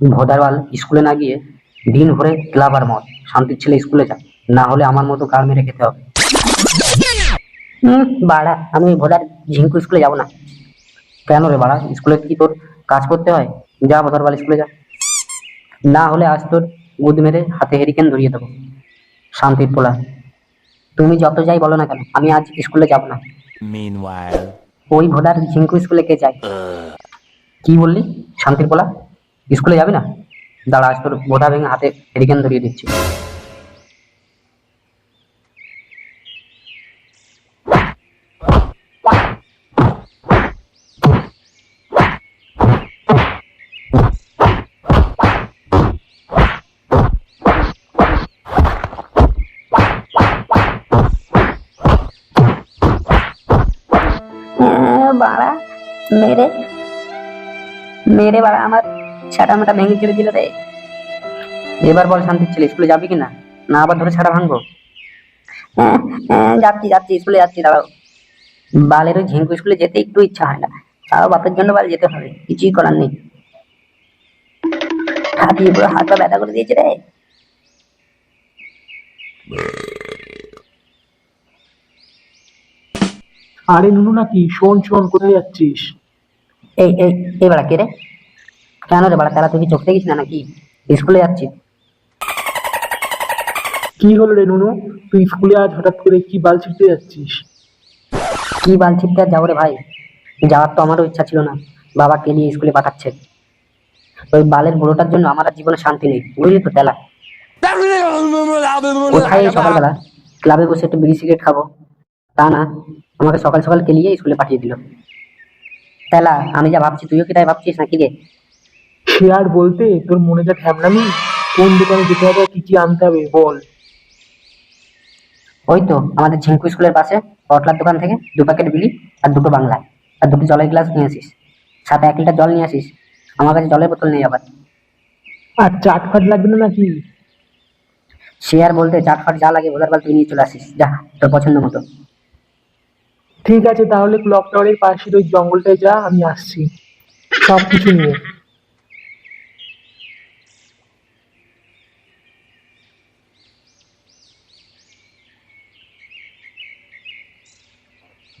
ভোদারওয়াল স্কুলে না গিয়ে দিন ভরে ক্লাব আর মদ। শান্তির ছেলে স্কুলে যা। না হলে আমার মতো কার মেরে খেতে হবে। বাড়া আমি ভোদার ঝিঙ্কু স্কুলে যাব না। কেন রে বাড়া স্কুলে কি তোর কাজ করতে হয়? যা ভোদারওয়াল স্কুলে যা। না হলে আজ তোর গুদ মেরে হাতে হেরিকেন ধরিয়ে দেবো। শান্তির পোলা। তুমি যত যাই বলো না কেন আমি আজ স্কুলে যাব না। ওই ভোদার ঝিঙ্কু স্কুলে কে যায়? কি বললি? শান্তির পোলা? স্কুলে যাবি না? দাঁড়া, আজ তোর বোধা ভেঙে হাতে হেরিকেন ধরিয়ে দিচ্ছি। বাড়া, মেরে মেরে বাড়া আমার। ছাটা মাটা ভেঙে চলে দিল রে। এবার বল শান্তির ছেলে স্কুলে যাবি কি না না আবার ধরে ছাড়া ভাঙবো? হ্যাঁ, হ্যাঁ, যাচ্ছি যাচ্ছি স্কুলে যাচ্ছি দাঁড়াও। বালের ওই ঝিঙ্কু স্কুলে যেতে একটু ইচ্ছা হয় না। তাও বাপের জন্য বাল যেতে হবে কিছুই করার নেই। হাতিয়ে পুরো হাত পা ব্যথা করে দিয়েছে রে। আরে নুনু নাকি শোন শোন কোথায় যাচ্ছিস? এই এই বেড়া কে রে? কেন রে বাড়া তারা তুই কি চোখ দেখিস না নাকি? স্কুলে যাচ্ছি। কি হলো রে নুনু? তুই স্কুলে আজ হঠাৎ করে কি বাল ছিটতে যাচ্ছিস? কি বাল ছিপতে আর যাব রে ভাই? যাওয়ার তো আমারও ইচ্ছা ছিল না। বাবাকে নিয়ে স্কুলে পাঠাচ্ছে। ওই বালের বুড়োটার জন্য আমার আর জীবনে শান্তি নেই। বুঝলি তো তেলা? কোথায় এই সকালবেলা? ক্লাবে বসে একটু বিড়ি সিগারেট খাব। তা না আমাকে সকাল সকাল কেলিয়ে স্কুলে পাঠিয়ে দিল। তেলা আমি যা ভাবছি তুইও কি তাই ভাবছিস নাকি রে? সে আর বলতে তোর মনে যা ঠ্যামনামি? কোন দোকানে যেতে হবে কি কি আনতে হবে বল। ওই তো আমাদের ঝিঙ্কু স্কুলের পাশে পটলার দোকান থেকে দু প্যাকেট বিলি আর দুটো বাংলা আর দুটো জলের গ্লাস নিয়ে আসিস। সাথে এক লিটার জল নিয়ে আসিস। আমার কাছে জলের বোতল নেই আবার। আর চাট ফাট লাগবে না নাকি? সে আর বলতে চাট ফাট যা লাগে ভোলার বাল তুই নিয়ে চলে আসিস। যা তোর পছন্দ মতো। ঠিক আছে তাহলে ক্লক টাওয়ারের পাশের ওই জঙ্গলটায় যা আমি আসছি। সব কিছু নিয়ে।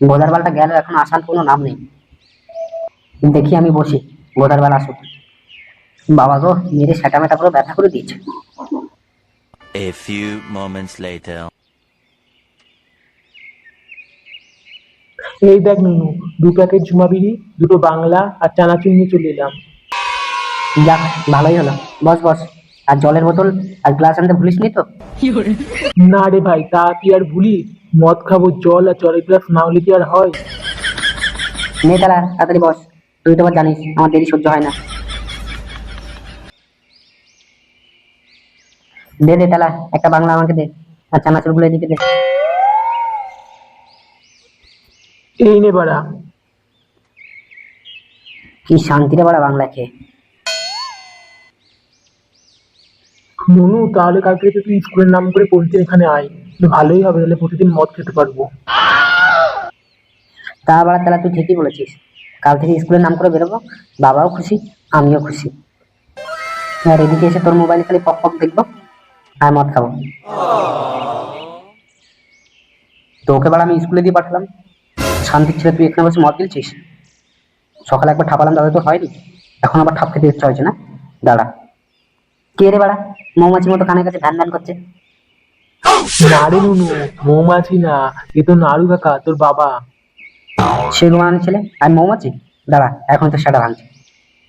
বোধার বালটা গেল এখন আসার কোনো নাম নেই। দেখি আমি বসি বোধার বাল আসুক। বাবা গো মেরে সেটা মেটা পুরো ব্যথা করে দিয়েছে। A few moments later. এই দেখ নুনু দু প্যাকেট ঝুমা বিড়ি দুটো বাংলা আর চানাচুর নিয়ে চলে এলাম। যাক ভালোই হলো। বস বস। আর জলের বোতল আর গ্লাস আনতে ভুলিস নি তো? না রে ভাই তা কি আর ভুলি মদ খাব জল আর জলের গ্লাস না হলে কি আর হয়? নে তারা তাড়াতাড়ি বস। তুই তো আবার জানিস আমার দেরি সহ্য হয় না। দে দে তালা একটা বাংলা আমাকে দে। আর চানাচুরগুলো এদিকে দে। এই নে বাড়া। কি শান্তিরে বড় বাংলা খেয়ে। নুনু তাহলে কালকে থেকে তুই স্কুলের নাম করে প্রতিদিন এখানে আয়। ভালোই হবে, তাহলে প্রতিদিন মদ খেতে পারব। তা আবার তাহলে তুই ঠিকই বলেছিস। কাল থেকে স্কুলের নাম করে বেরোবো, বাবাও খুশি, আমিও খুশি। আর এদিকে এসে তোর মোবাইল খালি পক পক দেখব, আর মদ খাব। তো ওকে বার আমি স্কুলে দিয়ে পাঠালাম। শান্তির ছেলে, তুই এখানে বসে মদ গিলছিস সকালে একবার ঠাপালাম দাদা তো হয়নি। এখন আবার ঠাপ খেতে ইচ্ছা হয়েছে না? দাঁড়া। কে রে বাড়া? মৌমাছির মতো কানের কাছে ধ্যান ধ্যান করছে। না নুনু মৌমাছি না এ তো নাড়ু কাকা তোর বাবা। সে ঘুমানোর ছেলে আর মৌমাছি? দাঁড়া এখন তো সেটা ভাঙছে।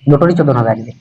দুটোরই চোদন হবে আজকে।